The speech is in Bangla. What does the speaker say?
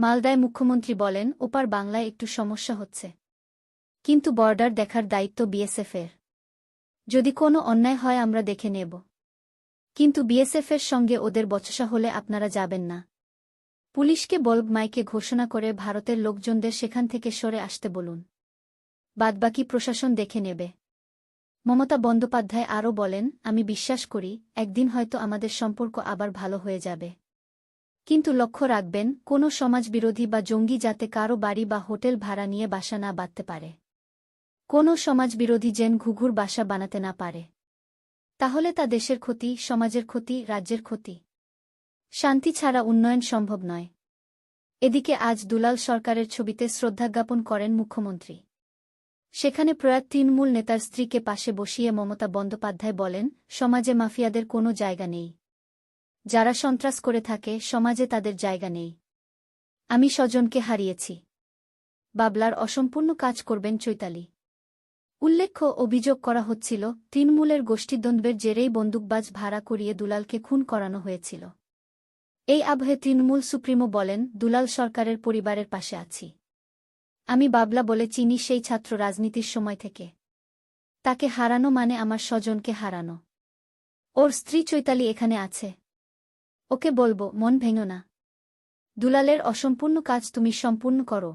মালদায় মুখ্যমন্ত্রী বলেন, ওপার বাংলায় একটু সমস্যা হচ্ছে। কিন্তু বর্ডার দেখার দায়িত্ব বিএসএফের। যদি কোনো অন্যায় হয় আমরা দেখে নেব। কিন্তু বিএসএফের সঙ্গে ওদের বচসা হলে আপনারা যাবেন না। পুলিশকে বলব মাইকে ঘোষণা করে ভারতের লোকজনদের সেখান থেকে সরে আসতে বলুন। বাদবাকি প্রশাসন দেখে নেবে। মমতা বন্দ্যোপাধ্যায় আরও বলেন, আমি বিশ্বাস করি, একদিন হয়তো আমাদের সম্পর্ক আবার ভালো হয়ে যাবে। কিন্তু লক্ষ্য রাখবেন, কোনো সমাজবিরোধী বা জঙ্গি যাতে কারও বাড়ি বা হোটেল ভাড়া নিয়ে বাসা না বাঁধতে পারে। কোনো সমাজবিরোধী যেন ঘুঘুর বাসা বানাতে না পারে। তাহলে তা দেশের ক্ষতি, সমাজের ক্ষতি, রাজ্যের ক্ষতি। শান্তি ছাড়া উন্নয়ন সম্ভব নয়। এদিকে আজ দুলাল সরকারের ছবিতে শ্রদ্ধাজ্ঞাপন করেন মুখ্যমন্ত্রী। সেখানে প্রয়াত তৃণমূল নেতার স্ত্রীকে পাশে বসিয়ে মমতা বন্দ্যোপাধ্যায় বলেন, সমাজে মাফিয়াদের কোনো জায়গা নেই। যারা সন্ত্রাস করে থাকে, সমাজে তাদের জায়গা নেই। আমি স্বজনকে হারিয়েছি। বাবলার অসম্পূর্ণ কাজ করবেন চৈতালি। উল্লেখ্য, অভিযোগ করা হচ্ছিল, তৃণমূলের গোষ্ঠীদ্বন্দ্বের জেরেই বন্দুকবাজ ভাড়া করিয়ে দুলালকে খুন করানো হয়েছিল। এই আবহে তৃণমূল সুপ্রিমো বলেন, দুলাল সরকারের পরিবারের পাশে আছি। আমি বাবলা বলে চিনি সেই ছাত্র রাজনীতির সময় থেকে। তাকে হারানো মানে আমার স্বজনকে হারানো। ওর স্ত্রী চৈতালি এখানে আছে। ওকে বলব মন ভেঙো না। দুলালের অসম্পূর্ণ কাজ তুমি সম্পূর্ণ করো।